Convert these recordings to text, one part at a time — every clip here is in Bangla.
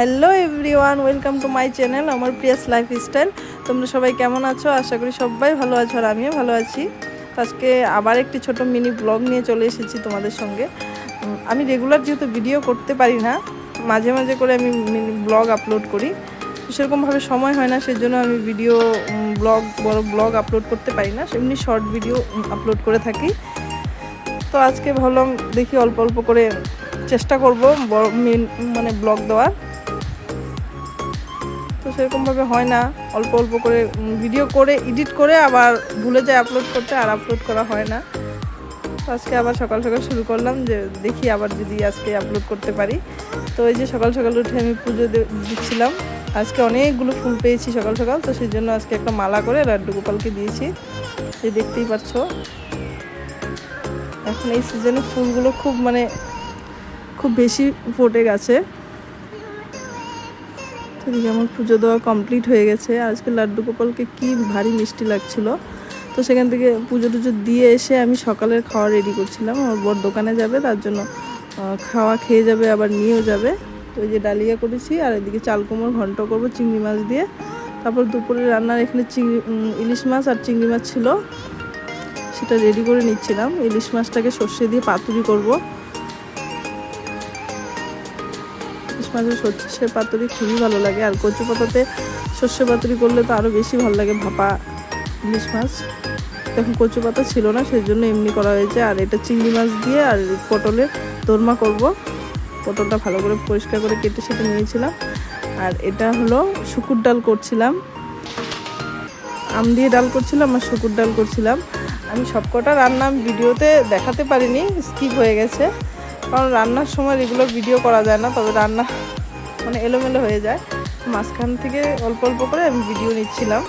Hello everyone, welcome to my channel, আমার প্রিয়াস লাইফস্টাইল। তোমরা সবাই কেমন আছো? আশা করি সবাই ভালো আছো আর আমিও ভালো আছি। আজকে আবার একটি ছোট মিনি ব্লগ নিয়ে চলে এসেছি তোমাদের সঙ্গে। আমি রেগুলার যেহেতু ভিডিও করতে পারি না, মাঝে মাঝে করে আমি মিনি ব্লগ আপলোড করি। সেরকমভাবে সময় হয় না, সেজন্য আমি ভিডিও ব্লগ, বড় ব্লগ আপলোড করতে পারি না, সেমনি শর্ট ভিডিও আপলোড করে থাকি। তো আজকে ভাবলাম দেখি অল্প অল্প করে চেষ্টা করব, বড় মানে ব্লগ দেওয়ার। তো সেরকমভাবে হয় না। অল্প অল্প করে ভিডিও করে এডিট করে আবার ভুলে যায় আপলোড করতে, আর আপলোড করা হয় না। তো আজকে আবার সকাল সকাল শুরু করলাম যে দেখি আবার যদি আজকে আপলোড করতে পারি। তো এই যে সকাল সকাল উঠে আমি পুজো দিচ্ছিলাম। আজকে অনেকগুলো ফুল পেয়েছি সকাল সকাল, তো সেই জন্য আজকে একটা মালা করে লাড্ডু গোপালকে দিয়েছি। এই দেখতেই পাচ্ছ। এখন এই সিজনে ফুলগুলো খুব মানে খুব বেশি ফোটে গেছে। এদিকে আমার পুজো দেওয়া কমপ্লিট হয়ে গেছে আজকে লাড্ডু গোপালকে কি ভারী মিষ্টি লাগছিল। তো সেখান থেকে পুজো টুজো দিয়ে এসে আমি সকালের খাওয়া রেডি করছিলাম। আমার বর দোকানে যাবে, তার জন্য খাওয়া খেয়ে যাবে, আবার নিয়েও যাবে। তো ওই যে ডালিয়া করেছি, আর এদিকে চাল কুমড়ো ঘন্ট করব, চিংড়ি মাছ দিয়ে। তারপর দুপুরে রান্নার এখানে চিংড়ি ইলিশ মাছ আর চিংড়ি মাছ ছিল। সেটা রেডি করে নিচ্ছিলাম। ইলিশ মাছটাকে সর্ষে দিয়ে পাতুরি করব। মাছের সর্ষে পাতুরি খুবই ভালো লাগে। আর কচু পাতাতে সর্ষে পাতুরি করলে তো আরও বেশি ভালো লাগে ভাপা ইলিশ মাছ। এখন কচু পাতা ছিল না সেই জন্য এমনি করা হয়েছে। আর এটা চিংড়ি মাছ দিয়ে আর পটলের দোরমা করব। পটলটা ভালো করে পরিষ্কার করে কেটে সেটে নিয়েছিলাম। আর এটা হলো শুকুর ডাল করছিলাম। আম দিয়ে ডাল করছিলাম আর শুকুর ডাল করছিলাম। আমি সবকটা রান্না ভিডিওতে দেখাতে পারিনি, স্কিপ হয়ে গেছে। কারণ রান্নার সময় রেগুলার ভিডিও করা যায় না, তবে রান্না মানে এলোমেলো হয়ে যায়। মাঝখান থেকে অল্প অল্প করে আমি ভিডিও নিচ্ছিলাম।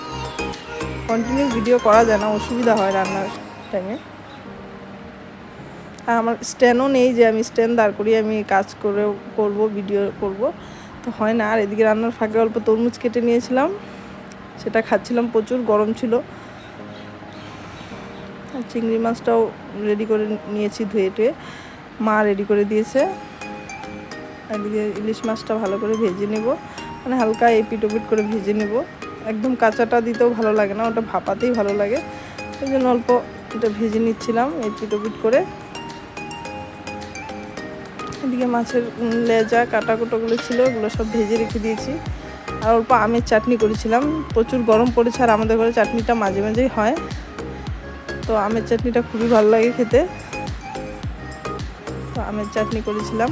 কন্টিনিউ ভিডিও করা যায় না, অসুবিধা হয় রান্নার টাইমে আর আমার স্ট্যান্ডও নেই যে আমি স্ট্যান্ড দাঁড় করিয়ে আমি কাজ করে, করব ভিডিও করব। তো হয় না, আর এদিকে রান্নার ফাঁকে অল্প তরমুজ কেটে নিয়েছিলাম। সেটা খাচ্ছিলাম প্রচুর, গরম ছিল। চিংড়ি মাছটাও রেডি করে নিয়েছি ধুয়ে টুয়ে। মা রেডি করে দিয়েছে। এদিকে ইলিশ মাছটা ভালো করে ভেজে নেব। মানে হালকা এপিট ওপিট করে ভেজে নেব। একদম কাঁচাটা দিতেও ভালো লাগে না, ওটা ভাপাতেই ভালো লাগে। ওই জন্য অল্প এটা ভেজে নিচ্ছিলাম এপিট ওপিট করে। এদিকে মাছের লেজা কাটা কুটোগুলো ছিল, ওগুলো সব ভেজে রেখে দিয়েছি। আর অল্প আমের চাটনি করেছিলাম। প্রচুর গরম পড়েছে আর আমাদের ঘরে চাটনিটা মাঝে মাঝেই হয়। তো আমের চাটনিটা খুবই ভালো লাগে খেতে। আমের চাটনি করেছিলাম।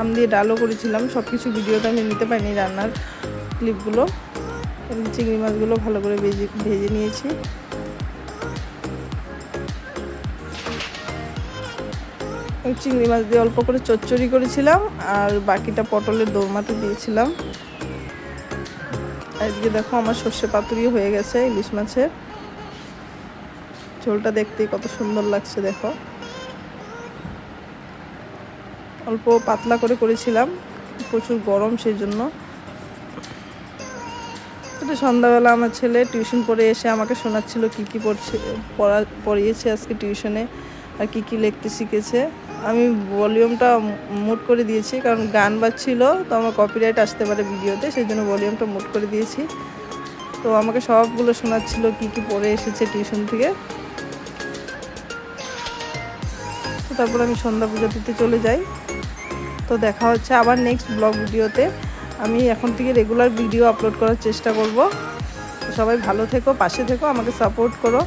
আম দিয়ে ডালও করেছিলাম। সব কিছু ভিডিওতে আমি নিতে পারিনি রান্নার ক্লিপগুলো। চিংড়ি মাছগুলো ভালো করে ভেজে ভেজে নিয়েছি। চিংড়ি মাছ দিয়ে অল্প করে চচ্চড়ি করেছিলাম আর বাকিটা পটলের দোরমাতে দিয়েছিলাম। এদিকে দেখো আমার সর্ষে পাতুরি হয়ে গেছে, ইলিশ মাছের। ঝোলটা দেখতে কত সুন্দর লাগছে, দেখো। অল্প পাতলা করে করেছিলাম, প্রচুর গরম সেই জন্য সন্ধ্যাবেলা আমার ছেলে টিউশন পড়ে এসে আমাকে শোনাচ্ছিল কী কী পড়ছে, পড়া, পড়িয়েছে আজকে টিউশনে, আর কী কী লিখতে শিখেছে। আমি ভলিউমটা মুট করে দিয়েছি, কারণ গান বাজছিল, তো আমার কপিরাইট আসতে পারে ভিডিওতে সেই জন্য ভলিউমটা মুট করে দিয়েছি। তো আমাকে সবগুলো শোনাচ্ছিল কী কী পড়ে এসেছে টিউশন থেকে। তো তারপর আমি সন্ধ্যা পুজো দিতে চলে যাই। তো দেখা হচ্ছে আবার নেক্সট ব্লগ ভিডিওতে। আমি এখন থেকে রেগুলার ভিডিও আপলোড করার চেষ্টা করব। সবাই ভালো থেকো, পাশে থেকো, আমাকে সাপোর্ট করো।